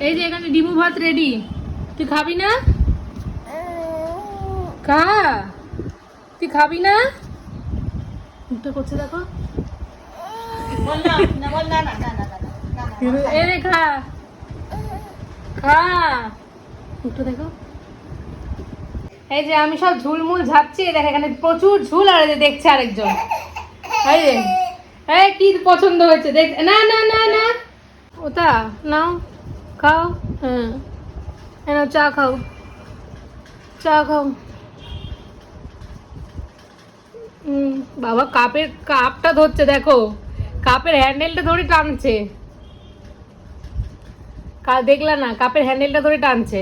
এই যে এখানে ডিমু ভাত রেডি তুই খাবি না? খা। তুই খাবি না? মুখটা করছে দেখো। এ রে, খা। খা। মুখটা দেখো। এই যে আমি সব ঝুলমুল ঝাপছি দেখ এখানে প্রচুর ঝুল আর যে দেখছে আরেকজন। এই যে। এই কি পছন্দ হয়েছে? দেখ না না না না। ওটা নাও। খাও? হ্যাঁ চা খাও। চা খাও। হুম বাবা কাপের কাপটা ধরছে দেখো। কাপের হ্যান্ডেলটা ধরে টানছে। কা দেখলা না কাপের হ্যান্ডেলটা ধরে টানছে।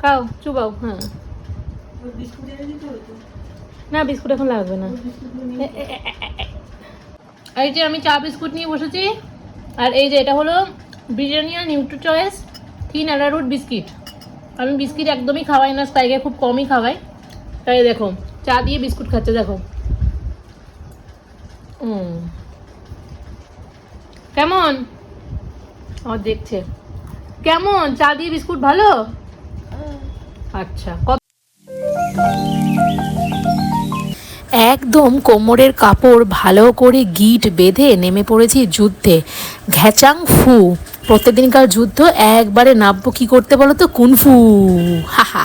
খাও চুবাও হ্যাঁ। ওই বিস্কুট এনে দিতে হবে তো। না বিস্কুট এখন লাগবে না। এই যে আমি চা বিস্কুট নিয়ে বসেছি আর এই যে এটা হলো Britannia nutri choice thin arrowroot biscuit. আমি বিস্কিট একদমই খাওয়াই না, স্পাইকে খুব কমই খাওয়াই। তাই দেখো, চা দিয়ে বিস্কুট খাচ্ছে, দেখো। কেমন? ও, দেখছে। কেমন? চা দিয়ে বিস্কুট ভালো? আচ্ছা কত একদম কোমরের কাপড় ভালো করে গিট বেঁধে নেমে পড়েছি যুদ্ধে। ঘ্যাচাং ফু। প্রত্যেকদিনকার যুদ্ধ একবারে নামবো কি করতে বলো তো? কুনফু। হাহা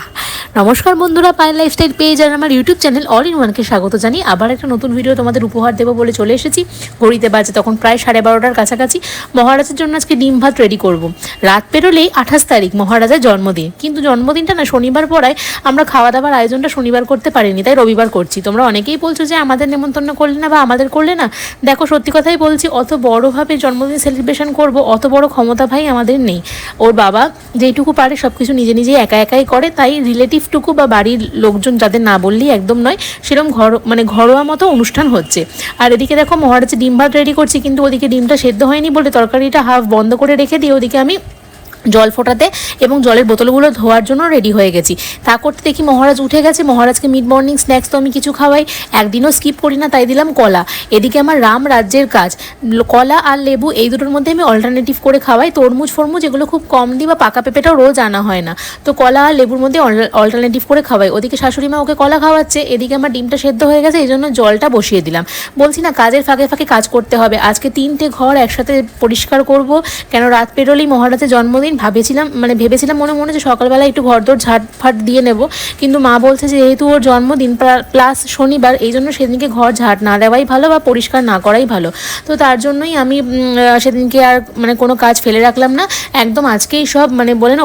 নমস্কার বন্ধুরা পায়ের লাইফস্টাইল পেজ আর আমার ইউটিউব চ্যানেল অল ইন ওয়ানকে স্বাগত জানি আবার একটা নতুন ভিডিও তোমাদের উপহার দেবো বলে চলে এসেছি। ঘড়িতে বাজে তখন প্রায় সাড়ে বারোটার কাছাকাছি। মহারাজের জন্য আজকে ডিম ভাত রেডি করব। রাত পেরোলেই আঠাশ তারিখ, মহারাজার জন্মদিন। কিন্তু জন্মদিনটা না, শনিবার পড়ায় আমরা খাওয়া দাওয়ার আয়োজনটা শনিবার করতে পারিনি, তাই রবিবার করছি। তোমরা অনেকেই বলছো যে আমাদের নেমন্তন্ন করলে না বা আমাদের করলে না। দেখো, সত্যি কথাই বলছি, অত বড়োভাবে জন্মদিন সেলিব্রেশন করব, অত বড় ক্ষমতা ভাই আমাদের নেই। ওর বাবা যেইটুকু পারে সব কিছু নিজে নিজেই একা একাই করে, তাই রিলেটিভটুকু বা বাড়ির লোকজন যাদের না বললেই একদম নয় সেরকম ঘর মানে ঘরোয়া মতো অনুষ্ঠান হচ্ছে। আর এদিকে দেখো মহারাজ ডিম ভাত রেডি করছি, কিন্তু ওদিকে ডিমটা সেদ্ধ হয়নি বলে তরকারিটা হাফ বন্ধ করে রেখে দিয়ে ওদিকে আমি জল ফোটাতে এবং জলের বোতলগুলো ধোয়ার জন্য রেডি হয়ে গেছি। তা করতে দেখি মহারাজ উঠে গেছে। মহারাজকে মিড মর্নিং স্ন্যাক্স তো আমি কিছু খাওয়াই। একদিনও স্কিপ করি না, তাই দিলাম কলা। এদিকে আমার রাম রাজ্যের কাজ। কলা আর লেবু এই দুটোর মধ্যে আমি অল্টারনেটিভ করে খাওয়াই। তরমুজ, ফরমুজ এগুলো খুব কম দিই বা পাকা পেঁপেটাও রোজ আনা হয় না। তো কলা আর লেবুর মধ্যে অল্টারনেটিভ করে খাওয়াই। ওদিকে শাশুড়ি মা ওকে কলা খাওয়াচ্ছে। এদিকে আমার ডিমটা সেদ্ধ হয়ে গেছে, এই জন্য জলটা বসিয়ে দিলাম। বলছি, না, কাজের ফাঁকে ফাঁকে কাজ করতে হবে। আজকে তিনটে ঘর একসাথে পরিষ্কার করব। কেন রাত পেরোলেই মহারাজের জন্মদিন ভাবেছিলাম মানে ভেবেছিলাম মনে মনে যে সকালবেলা একটু ঘর ঘরদোর ঝাড়ফাট দিয়ে নেব। কিন্তু মা বলছে যে যেহেতু ওর জন্মদিন প্লাস শনিবার, এই জন্য সেদিনকে ঘর ঝাড় না দেওয়াই ভালো বা পরিষ্কার না করাই ভালো। তো তার জন্যই আমি সেদিনকে আর মানে কোনো কাজ ফেলে রাখলাম না। একদম আজকেই সব মানে বলে না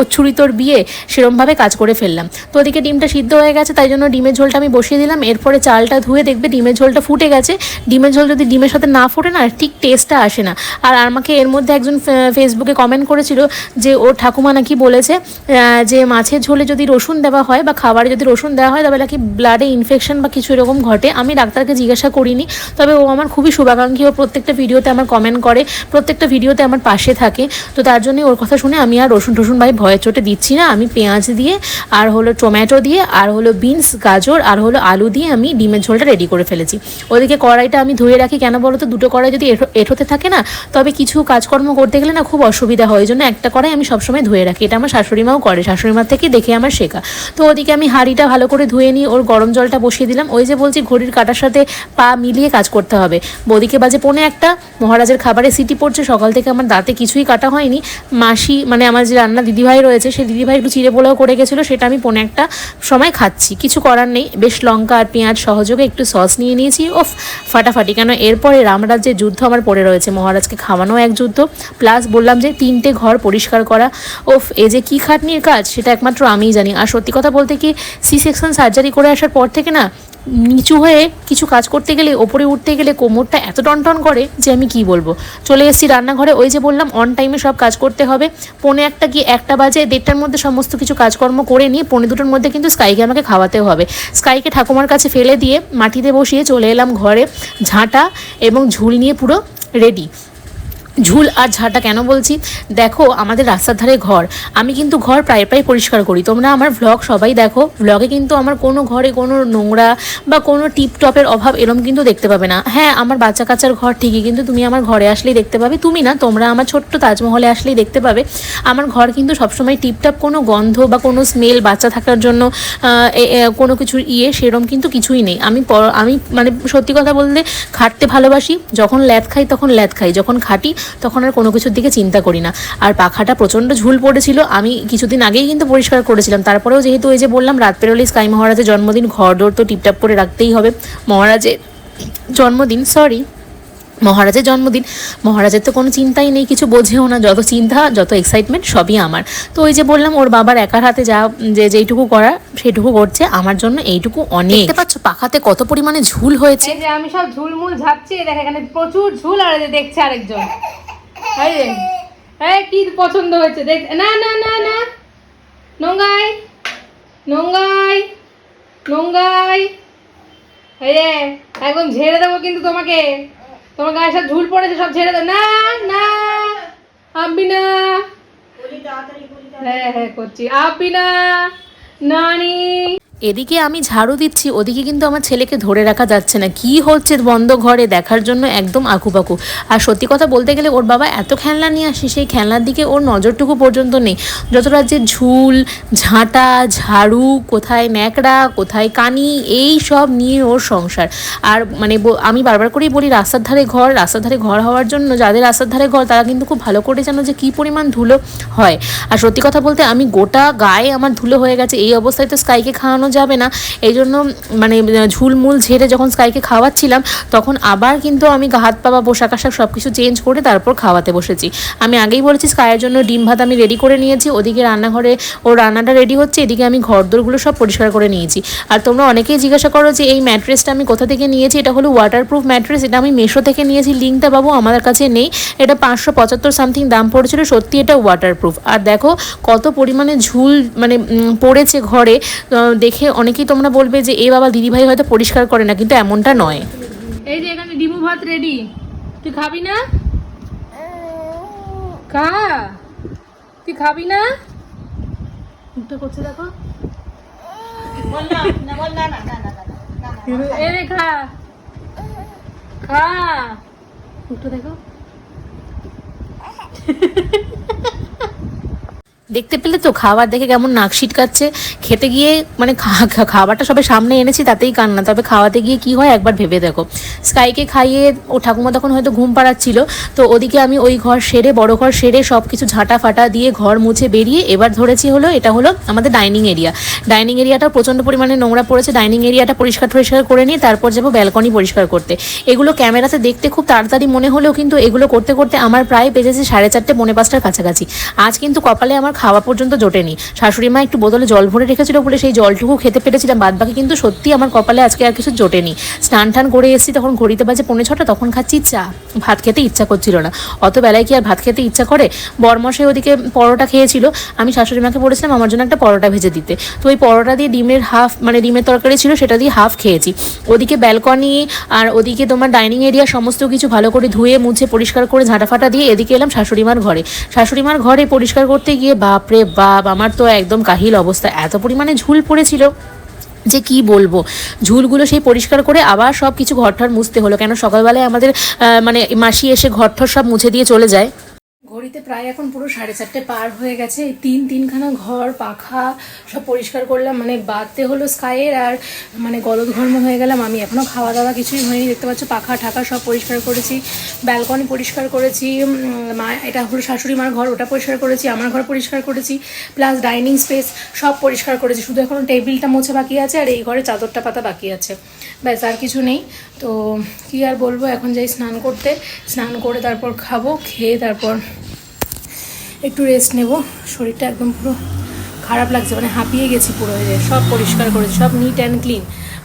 অচ্ছুরি তোর বিয়ে সেরমভাবে কাজ করে ফেললাম। তো ওদিকে ডিমটা সিদ্ধ হয়ে গেছে, তাই জন্য ডিমের ঝোলটা আমি বসিয়ে দিলাম। এরপরে চালটা ধুয়ে দেখবে ডিমের ঝোলটা ফুটে গেছে। ডিমের ঝোল যদি ডিমের সাথে না ফুটে না, ঠিক টেস্টটা আসে না। আর আমাকে এর মধ্যে একজন ফেসবুকে কমেন্ট করেছিল যে ওর ঠাকুমা নাকি বলেছে যে মাছের ঝোলে যদি রসুন দেওয়া হয় বা খাবারে যদি রসুন দেওয়া হয় তবে নাকি ব্লাডে ইনফেকশন বা কিছু এরকম ঘটে। আমি ডাক্তারকে জিজ্ঞাসা করিনি, তবে ও আমার খুবই শুভাকাঙ্ক্ষী। ও প্রত্যেকটা ভিডিওতে আমার কমেন্ট করে, প্রত্যেকটা ভিডিওতে আমার পাশে থাকে। তো তার জন্য ওর কথা শুনে আমি আর রসুন টসুন ভাই ভয়ে চোটে দিচ্ছি না। আমি পেঁয়াজ দিয়ে, আর হলো টমেটো দিয়ে, আর হলো বিনস গাজর, আর হলো আলু দিয়ে আমি ডিমের ঝোলটা রেডি করে ফেলেছি। ওদিকে কড়াইটা আমি ধুয়ে রাখি কেন বলো তো দুটো কড়াই যদি এঁঠো- এঁঠোতে থাকে না, তবে কিছু কাজকর্ম করতে গেলে না খুব অসুবিধা হয়। ওই জন্য একটা কড়াই আমি সবসময় ধুয়ে রাখি। এটা আমার শাশুড়িমাও করে শাশুড়ি মার থেকে দেখে আমার শেখা। তো ওদিকে আমি হাঁড়িটা ভালো করে ধুয়ে নিই ওর গরম জলটা বসিয়ে দিলাম। ওই যে বলছি ঘড়ির কাটার সাথে পা মিলিয়ে কাজ করতে হবে। ওদিকে বাজে পৌনে একটা, মহারাজের খাবারে সিটি পড়ছে, সকাল থেকে আমার দাঁতে কিছুই কাটা হয়নি। মাসি মানে আমার যে রান্না দিদিভাই রয়েছে, সেই দিদিভাই একটু চিড়ে পোলাও করে গেছিল, সেটা আমি পৌনে একটা সময় খাচ্ছি। কিছু করার নেই, বেশ লঙ্কা আর পেঁয়াজ সহযোগে একটু সস নিয়ে নিয়েছি। ওফ, ফাটাফাটি। কেন এরপরে রামরাজ্যের যুদ্ধ আমার পড়ে রয়েছে। মহারাজকে খাওয়ানো এক যুদ্ধ। প্লাস বললাম যে তিনটে ঘর পরিষ্কার করা। ওফ, এ যে কী খাটনির কাজ, সেটা একমাত্র আমিই জানি। আর সত্যি কথা বলতে কি সি সেকশন সার্জারি করে আসার পর থেকে না, নিচু হয়ে কিছু কাজ করতে গেলে, ওপরে উঠতে গেলে কোমরটা এত টনটন করে যে আমি কি বলব? চলে এসেছি রান্নাঘরে, ওই যে বললাম অন টাইমে সব কাজ করতে হবে। পৌনে একটা কি একটা বাজে, দেড়টার মধ্যে সমস্ত কিছু কাজকর্ম করে নিয়ে, পৌনে দুটোর মধ্যে কিন্তু স্কাইকে আমাকে খাওয়াতেও হবে। স্কাইকে ঠাকুমার কাছে ফেলে দিয়ে মাটিতে বসিয়ে চলে এলাম ঘরে, ঝাঁটা এবং ঝুল নিয়ে পুরো রেডি ঝুল আর ঝাঁটা কেন বলছি? দেখো, আমাদের রাস্তার ধারে ঘর। আমি কিন্তু ঘর প্রায় প্রায় পরিষ্কার করি। তোমরা আমার ভ্লগ সবাই দেখো। ভ্লগে কিন্তু আমার কোনো ঘরে কোনো নোংরা বা কোনো টিপটপের অভাব এরম কিন্তু দেখতে পাবে না। হ্যাঁ আমার বাচ্চা কাচার ঘর ঠিকই, কিন্তু তুমি আমার ঘরে আসলেই দেখতে পাবে। তুমি না, তোমরা আমার ছোট্ট তাজমহলে আসলেই দেখতে পাবে। আমার ঘর কিন্তু সবসময় টিপটপ কোনো গন্ধ বা কোনো স্মেল বাচ্চা থাকার জন্য কোনো কিছুর ইয়ে সেরম কিন্তু কিছুই নেই। আমি আমি মানে সত্যি কথা বলতে খাটতে ভালোবাসি। যখন ল্যাদ খাই তখন ল্যাদ খাই। যখন খাটি তখন আর কোনো কিছুর দিকে চিন্তা করি না। আর পাখাটা প্রচণ্ড ঝুল পড়েছিল। আমি কিছুদিন আগেই কিন্তু পরিষ্কার করেছিলাম। তারপরেও যেহেতু এই যে বললাম রাত পেরোলে স্কাই মহারাজের জন্মদিন ঘর দোর তো টিপটাপ করে রাখতেই হবে। মহারাজের জন্মদিন সরি মহারাজের জন্মদিন। মহারাজের তো কোনো চিন্তাই নেই কিছু বোঝেও না যত চিন্তা যত এক্সাইটমেন্ট সবই আমার। তো ওই যে বললাম ওর বাবার একার হাতে যা যে যেইটুকু করা সেটুকু করছে। আমার জন্য এইটুকু অনেক। দেখতে পাচ্ছ পাখাতে কত পরিমাণে ঝুল হয়েছে। যে আমি সব ঝুলমুল ঝাপছি দেখ এখানে প্রচুর ঝুল আর যে দেখছে আরেকজন। এই যে এই কি পছন্দ হয়েছে দেখ না না না না। নোংাই নোংাই এই যে একদম ঝেড়ে দেবো কিন্তু তোমাকে। তোমার গায়ে সব ঝুল পড়েছে সব ছেড়ে দাও। না না আবি না হ্যাঁ হ্যাঁ করছি। আবি না নানি। এদিকে আমি ঝাড়ু দিচ্ছি, ওদিকে কিন্তু আমার ছেলেকে ধরে রাখা যাচ্ছে না। কি হচ্ছে বন্ধ ঘরে দেখার জন্য একদম আকুপাকু। আর সত্যি কথা বলতে গেলে ওর বাবা এত খেলনা নিয়ে আসে, সেই খেলনার দিকে ওর নজরটুকু পর্যন্ত নেই। যতটা যে ঝুল, ঝাঁটা, ঝাড়ু, কোথায় ন্যাকড়া, কোথায় কানি, এই সব নিয়ে ওর সংসার। আর মানে আমি বারবার করেই বলি, রাস্তার ধারে ঘর, রাস্তার ধারে ঘর হওয়ার জন্য যাদের রাস্তার ধারে ঘর, তারা কিন্তু খুব ভালো করে জানো যে কী পরিমাণ ধুলো হয়। আর সত্যি কথা বলতে আমি গোটা গায়ে আমার ধুলো হয়ে গেছে, এই অবস্থায় তো স্কাইকে খাওয়ানো যাবে না। এই জন্য মানে ঝুলমুল ঝেড়ে যখন স্কাইকে খাওয়াচ্ছিলাম তখন আবার কিন্তু আমি হাত পা বা পোশাক আশাক সব কিছু চেঞ্জ করে তারপর খাওয়াতে বসেছি। আমি আগেই বলেছি স্কাইয়ের জন্য ডিম ভাত আমি রেডি করে নিয়েছি। ওদিকে রান্নাঘরে ও রান্নাটা রেডি হচ্ছে এদিকে আমি ঘরদোরগুলো সব পরিষ্কার করে নিয়েছি। আর তোমরা অনেকেই জিজ্ঞাসা করো যে এই ম্যাট্রেসটা আমি কোথা থেকে নিয়েছি? এটা হলো ওয়াটারপ্রুফ ম্যাট্রেস এটা আমি মেশো থেকে নিয়েছি। লিঙ্কটা বাবু আমাদের কাছে নেই। এটা পাঁচশো পঁচাত্তর সামথিং দাম পড়েছিল সত্যি এটা ওয়াটারপ্রুফ আর দেখো কত পরিমাণে ঝুল মানে পড়েছে ঘরে। আহ, দেখে অনেকেই তোমরা বলবে যে এ বাবা দিদিভাই হয়তো পরিষ্কার করে না। কিন্তু এমনটা নয়। এই যে এখানে ডিমু ভাত রেডি তুই খাবি না? খা। তুই খাবি না? মুখটা করছে দেখো। বল না না বল না না না না না না না এ রে খা। খা। মুখটা দেখো। দেখতে পেলে তো খাবার দেখে কেমন নাক ছিটকাচ্ছে। খেতে গিয়ে মানে খাবারটা সবে সামনে এনেছি, তাতেই কান্না। তবে খাওয়াতে গিয়ে কি হয় একবার ভেবে দেখো। স্কাইকে খাইয়ে ও ঠাকুমা তখন হয়তো ঘুম পাড়াচ্ছিল। তো ওদিকে আমি ওই ঘর সেরে, বড় ঘর সেরে সব কিছু ঝাঁটা ফাটা দিয়ে ঘর মুছে বেরিয়ে এবার ধরেছি হলো, এটা হলো আমাদের ডাইনিং এরিয়া। ডাইনিং এরিয়াটা প্রচণ্ড পরিমাণে নোংরা পড়েছে। ডাইনিং এরিয়াটা পরিষ্কার পরিষ্কার করে নিয়ে তারপর যাব ব্যালকনি পরিষ্কার করতে। এগুলো ক্যামেরাতে দেখতে খুব তাড়াতাড়ি মনে হলেও কিন্তু এগুলো করতে করতে আমার প্রায় বেজেছে সাড়ে চারটে, পৌনে পাঁচটার কাছাকাছি। আজ কিন্তু কপালে আমার খাওয়া পর্যন্ত জোটেনি। শাশুড়ি মা একটু বোতলে জল ভরে রেখেছিল বলে সেই জলটুকু খেতে পেরেছিলাম বাদ বাকি কিন্তু সত্যি আমার কপালে আজকে আর কিছু জোটেনি। স্নান টান করে এসেছি, তখন ঘড়িতে বাজে পৌনে ছটা, তখন খাচ্ছি চা। ভাত খেতে ইচ্ছা করছিল না। অত বেলায় কি আর ভাত খেতে ইচ্ছা করে? বরমশাই ওদিকে পরোটা খেয়েছিল। আমি শাশুড়ি মাকে বলেছিলাম, আমার জন্য একটা পরোটা ভেজে দিতে। তো ওই পরোটা দিয়ে ডিমের হাফ মানে ডিমের তরকারি ছিল, সেটা দিয়ে হাফ খেয়েছি। ওদিকে ব্যালকনি আর ওদিকে তোমার ডাইনিং এরিয়া সমস্ত কিছু ভালো করে ধুয়ে, মুছে, পরিষ্কার করে ঝাঁটা ফাটা দিয়ে এদিকে এলাম শাশুড়িমার ঘরে। শাশুড়িমার ঘরে পরিষ্কার করতে গিয়ে বাপরে বাপ, আমার তো একদম কাহিল অবস্থা। এত পরিমাণে ঝুল পড়েছিল যে কি বলব? ঝুলগুলো সেই পরিষ্কার করে আবার সব কিছু ঘরঠর মুছতে হলো। কেন সকালবেলায় আমাদের মানে মাসি এসে ঘরঠর সব মুছে দিয়ে চলে যায়। ঘড়িতে প্রায় এখন পুরো সাড়ে চারটে পার হয়ে গেছে। তিন তিনখানা ঘর, পাখা সব পরিষ্কার করলাম। মানে বাদতে হলো স্কাইয়ের আর মানে গলদঘর্ম হয়ে গেলাম। আমি এখনও খাওয়া দাওয়া কিছুই হয়নি। দেখতে পাচ্ছ, পাখা, ঠাকা সব পরিষ্কার করেছি। ব্যালকনি পরিষ্কার করেছি। মা, এটা হলো শাশুড়ি মার ঘর, ওটা পরিষ্কার করেছি, আমার ঘর পরিষ্কার করেছি। প্লাস ডাইনিং স্পেস সব পরিষ্কার করেছি। শুধু এখন টেবিলটা মোছা বাকি আছে আর এই ঘরে চাদরটা পাতা বাকি আছে। ব্যাস, আর কিছু নেই। তো কী আর বলব, এখন যাই স্নান করতে। স্নান করে তারপর খাব, খেয়ে তারপর একটু রেস্ট নেব। শরীরটা একদম পুরো খারাপ লাগছে মানে হাঁপিয়ে গেছি পুরো হয়ে যায় সব পরিষ্কার করেছি, সব নিট অ্যান্ড ক্লিন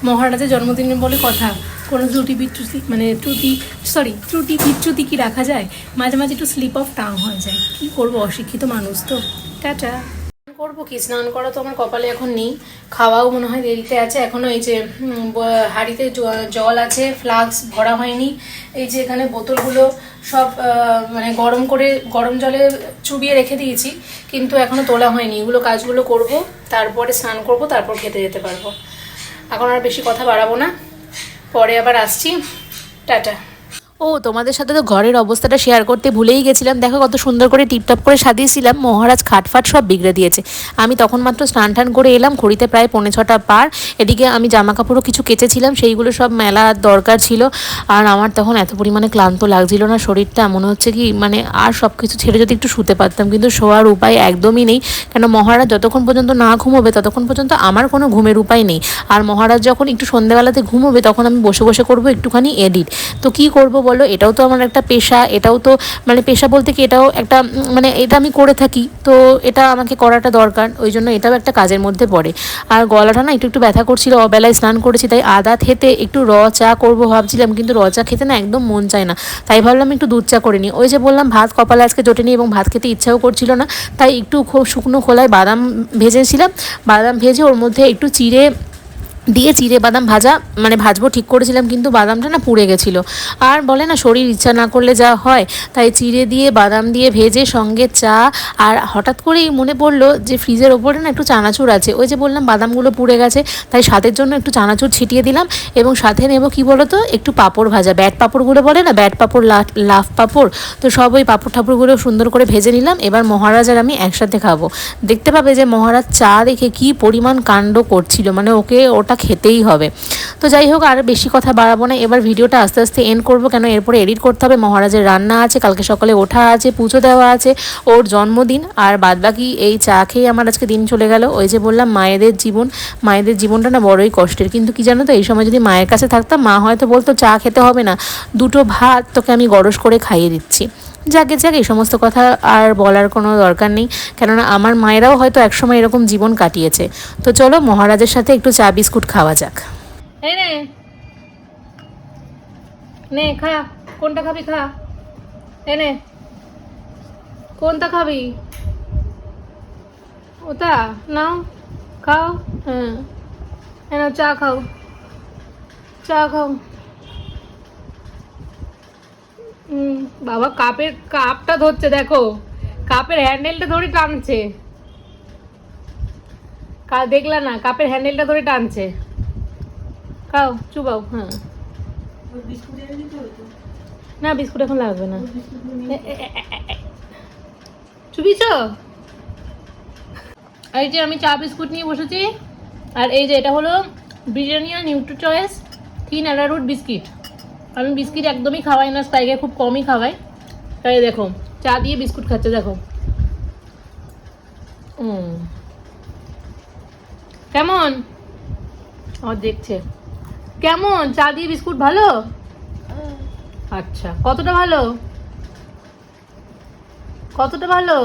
মহারাজের জন্মদিনের বলে কথা, কোনো ত্রুটি বিচ্যুতি মানে ত্রুটি সরি ত্রুটি বিচ্যুতি কি রাখা যায়? মাঝে মাঝে একটু স্লিপ অফ টাং হয়ে যায়। কী করব, অশিক্ষিত মানুষ তো। টাটা। করব কি? স্নান করা তো আমার কপালে এখন নেই। খাওয়াও মনে হয় দেরিতে আছে। এখনও এই যে হাঁড়িতে জল আছে, ফ্লাক্স ভরা হয়নি। এই যে এখানে বোতলগুলো সব মানে গরম করে, গরম জলে চুবিয়ে রেখে দিয়েছি। কিন্তু এখনও তোলা হয়নি। এগুলো কাজগুলো করব, তারপরে স্নান করব, তারপর খেতে যেতে পারব। এখন আর বেশি কথা বাড়াবো না। পরে আবার আসছি। টাটা। ও, তোমাদের সাথে তো ঘরের অবস্থাটা শেয়ার করতে ভুলেই গেছিলাম। দেখো কত সুন্দর করে টিপটপ করে সাজিয়েছিলাম। মহারাজ খাটফাট সব বিগড়ে দিয়েছে। আমি তখন মাত্র স্নান টান করে এলাম, ঘড়িতে প্রায় পৌনে ছটা পার। এদিকে আমি জামা কাপড়ও কিছু কেচেছিলাম, সেইগুলো সব মেলার দরকার ছিল। আর আমার তখন এত পরিমাণে ক্লান্ত লাগছিল না শরীরটা, মনে হচ্ছে কি মানে আর সব কিছু ছেড়ে যদি একটু শুতে পারতাম। কিন্তু শোয়ার উপায় একদমই নেই। কেন মহারাজ যতক্ষণ পর্যন্ত না ঘুমোবে, ততক্ষণ পর্যন্ত আমার কোনো ঘুমের উপায় নেই। আর মহারাজ যখন একটু সন্ধ্যেবেলাতে ঘুমোবে, তখন আমি বসে বসে করব একটুখানি এডিট তো কি করব বলো এটাও তো আমার একটা পেশা, এটাও তো মানে পেশা বলতে কি এটাও একটা মানে এটা আমি করে থাকি, তো এটা আমাকে করাটা দরকার, ওই জন্য এটাও একটা কাজের মধ্যে পড়ে। আর গলাটা না একটু একটু ব্যথা করছিল, অবেলায় স্নান করেছি, তাই আদা খেতে একটু র চা করব ভাবছিলাম, কিন্তু র চা খেতে না একদম মন চায় না, তাই ভাবলাম একটু দুধ চা করে নিই। ওই যে বললাম, ভাত, কপালে আজকে জোটেনি এবং ভাত খেতে ইচ্ছাও করছিল না, তাই একটু শুকনো খোলায় বাদাম ভেজেছিলাম, বাদাম ভেজে ওর মধ্যে একটু চিড়ে দিয়ে চিড়ে বাদাম ভাজা মানে ভাজবো ঠিক করেছিলাম, কিন্তু বাদামটা না পুড়ে গেছিল। আর বলে না, শরীর ইচ্ছা না করলে যা হয়, তাই চিড়ে দিয়ে বাদাম দিয়ে ভেজে সঙ্গে চা, আর হঠাৎ করেই মনে পড়ল যে ফ্রিজের ওপরে না একটু চানাচুর আছে। ওই যে বললাম, বাদামগুলো পুড়ে গেছে, তাই স্বাদের জন্য একটু চানাচুর ছিটিয়ে দিলাম, এবং সাথে নেব কি বলো তো একটু পাঁপড় ভাজা। ব্যাট পাঁপড়গুলো বলে না, ব্যাট পাঁপড় লাফ পাঁপড়, তো সব ওই পাঁপড় ঠাপড়গুলো সুন্দর করে ভেজে নিলাম, এবার মহারাজ আর আমি একসাথে খাব। দেখতে পাবে যে মহারাজ চা দেখে কি পরিমাণ কাণ্ড করছিল মানে ওকে ওটা খেতেই হবে। তো যাই হোক, আর বেশি কথা বাড়াবো না। এবার ভিডিওটা আস্তে আস্তে এন্ড করব। কেন, এরপরে এডিট করতে হবে। মহারাজের রান্না আছে, কালকে সকালে ওঠা আছে, পুজো দেওয়া আছে, ওর জন্মদিন। আর বাদবাকি এই চা খেয়ে আমার আজকে দিন চলে গেল। ওই যে বললাম, মায়েদের জীবন। মায়েদের জীবনটা না বড়ই কষ্টের। কিন্তু কি জানো তো, এই সময় যদি মায়ের কাছে থাকতাম, মা হয়তো বলতো, চা খেতে হবে না। দুটো ভাত তোকে আমি গরস করে খাইয়ে দিচ্ছি। যাকে, যাক, এই সমস্ত কথা আর বলার কোনো দরকার নেই। কেননা আমার মায়েরাও হয়তো একসময় এরকম জীবন কাটিয়েছে। তো চলো, মহারাজের সাথে একটু চা, বিস্কুট খাওয়া যাক। নে। খা। কোনটা খাবি, খা। নে। কোনটা খাবি? ওটা নাও, খাও। হ্যাঁ। এই নাও, চা খাও। চা খাও। বাবা কাপের কাপটা ধরছে দেখো। কাপের হ্যান্ডেলটা ধরে টানছে। কা দেখলা না কাপের হ্যান্ডেলটা ধরে টানছে। খাও চুবাও হ্যাঁ। না বিস্কুট এখন লাগবে না। চুবিছ? এই যে আমি চা বিস্কুট নিয়ে বসেছি। আর এই যে এটা হলো Britannia nutri choice thin arrowroot biscuit আমি বিস্কিট একদমই খাওয়াই না স্পাইকে খুব কমই খাওয়াই। তাই দেখো চা দিয়ে বিস্কুট খাচ্ছে দেখো। কেমন? ও দেখছে। কেমন? চা দিয়ে বিস্কুট ভালো? আচ্ছা কতটা ভালো? কতটা ভালো?